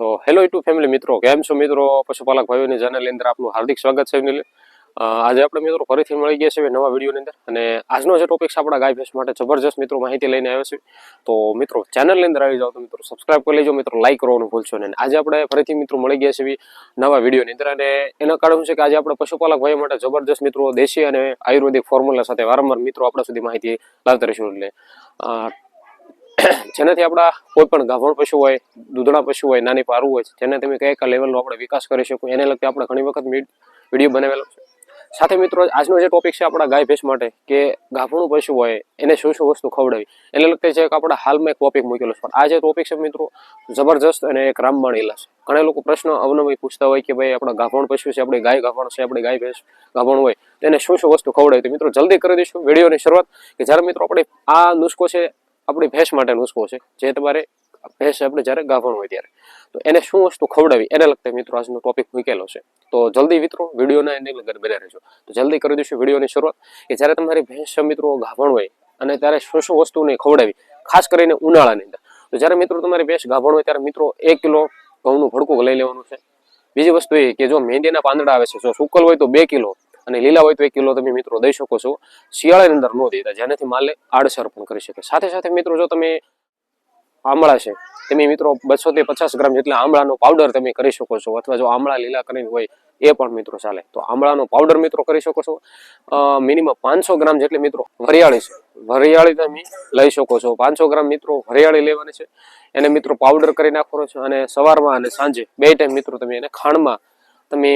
તો hello two family મિત્રો, કેમ છો મિત્રો? પશુપાલક ભાઈઓની ચેનલની અંદર આપનું હાર્દિક સ્વાગત છે આજે આપણે મિત્રો ફરીથી મળી ગયા છીએ નવા વિડીયોની અંદર અને આજનો જે ટોપિક છે આપણા ગાય ભેંસ માટે જબરજસ્ત મિત્રો માહિતી લઈને આવ્યો છે તો મિત્રો ચેનલની અંદર આવી જાઓ તો મિત્રો સબસ્ક્રાઇબ કરી લેજો, મિત્રો લાઈક કરવાનું ભૂલશો નહીં. આજે આપણે ફરીથી મિત્રો મળી ગયા છીએ નવા વિડીયોની અંદર અને એના કારણ છે કે આજે આપણે પશુપાલક ભાઈઓ માટે જબરજસ્ત મિત્રો દેશી અને આયુર્વેદિક ફોર્મ્યુલા સાથે વારંવાર મિત્રો આપણા સુધી માહિતી લાવતા રહીશું એટલે જેનાથી આપણા કોઈ પણ ગાભણ પશુ હોય, દૂધણા પશુ હોય, નાની પારું હોય જેને તમે કયા કયા લેવલનો આપણે વિકાસ કરી શકો એને લગતી આપણે ઘણી વખત વીડિયો બનાવેલો છે. સાથે મિત્રો, આજનો જે ટોપિક છે આપણા ગાય ભેંસ માટે, કે ગાભણું પશુ હોય, એને શું શું વસ્તુ ખવડાવી, એને લગતી છે કે આપણા હાલમાં એક ટોપિક મૂકેલો છે. પણ આ જે ટોપિક છે મિત્રો, જબરજસ્ત અને એક રામબાણ માણેલા છે. ઘણા લોકો પ્રશ્ન અવનવી પૂછતા હોય કે ભાઈ, આપણા ગાભણ પશુ છે, આપણી ગાય ગાભણ છે, આપણી ગાય ભેંસ ગાભણ હોય એને શું શું વસ્તુ ખવડાવી તો મિત્રો, જલ્દી કરી દઈશું વિડીયોની શરૂઆત, કે જ્યારે મિત્રો આપણે આ નુસ્ખો છે આપણી ભેંસ માટે નુસ્ખો છે, જે તમારે ભેંસ આપણે જ્યારે ગાભણ હોય ત્યારે. તો એને શું વસ્તુ ખવડાવી એને લગતા મિત્રો આજનો ટોપિક મૂકેલો છે. તો જલ્દી મિત્રો વિડીયોના એની લગન બન્યા રહેજો. તો જલ્દી કરી દઈશું વિડીયોની શરૂઆત, કે જ્યારે તમારી ભેંસ મિત્રો ગાભણ હોય અને ત્યારે શું શું વસ્તુને ખવડાવી, ખાસ કરીને ઉનાળાની અંદર. તો જ્યારે મિત્રો તમારી ભેંસ ગાભણ હોય ત્યારે મિત્રો એક કિલો ઘઉંનું ભડકું લઈ લેવાનું છે. બીજી વસ્તુ એ કે જો મહેંદીના પાંદડા આવે છે, જો સુકલ હોય તો બે કિલો અને લીલા હોય તો એક કિલો તમે મિત્રો દઈ શકો છો. શિયાળાની અંદર ન દેતા, જેનાથી માલે આડસર પણ કરી શકે. સાથે સાથે મિત્રો જો તમે આમળા છે, તમે મિત્રો બસો થી પચાસ ગ્રામ જેટલા આમળાનો પાવડર તમે કરી શકો છો, અથવા જો આમળા લીલા કરીને હોય, એ પણ મિત્રો ચાલે. તો આમળાનો પાવડર મિત્રો કરી શકો છો. મિનિમમ પાંચસો ગ્રામ જેટલી મિત્રો વરિયાળી છે. વરિયાળી તમે લઈ શકો છો. પાંચસો ગ્રામ મિત્રો વરિયાળી લેવાની છે. એને મિત્રો પાવડર કરી નાખવાનો છે અને સવારમાં અને સાંજે બે ટાઈમ મિત્રો તમે એને ખાંડમાં તમે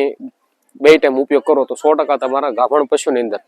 બે ટાઈમ ઉપયોગ કરો તો સો ટકા તમારા ગાભણ પશુની અંદર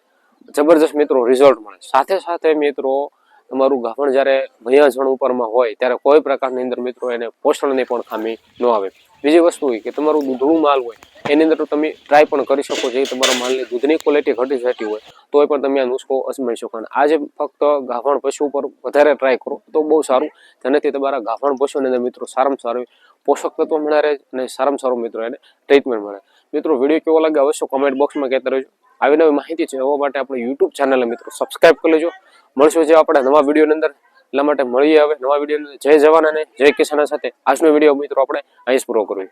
જબરજસ્ત મિત્રો રિઝલ્ટ મળે સાથે સાથે મિત્રો, તમારું ગાભણ જ્યારે ભૈયાજણ ઉપરમાં હોય, ત્યારે કોઈ પ્રકારની અંદર મિત્રો એને પોષણની પણ ખામી ન આવે. બીજી વસ્તુ એ કે તમારું દૂધનું માલ હોય, એની અંદર તમે ટ્રાય પણ કરી શકો જે તમારા માલની દૂધની ક્વોલિટી ઘટી જતી હોય, તોય પણ તમે આ નુસ્ખો અજમાઈ શકો. અને આજે ફક્ત ગાભણ પશુ ઉપર વધારે ટ્રાય કરો, તો બહુ સારું. જેનાથી તમારા ગાભણ પશુની અંદર મિત્રો સારામાં સારું પોષક તત્વો મળે અને સારામાં સારું મિત્રો એને ટ્રીટમેન્ટ મળે. મિત્રો વીડિયો કેવો લાગે અવશ્ય કોમેન્ટ બોક્સમાં કહેતા રહેજો. આવી નવી માહિતી છે એવા માટે આપણે યુટ્યુબ ચેનલને મિત્રો સબસ્ક્રાઈબ કરી લેજો. મળશું જે આપણે નવા વિડીયોની અંદર. એટલા માટે મળીએ હવે નવા વીડિયો જય જવાન અને જય કિસાન સાથે આજનો વીડિયો મિત્રો આપણે અહીં પૂરો કરીએ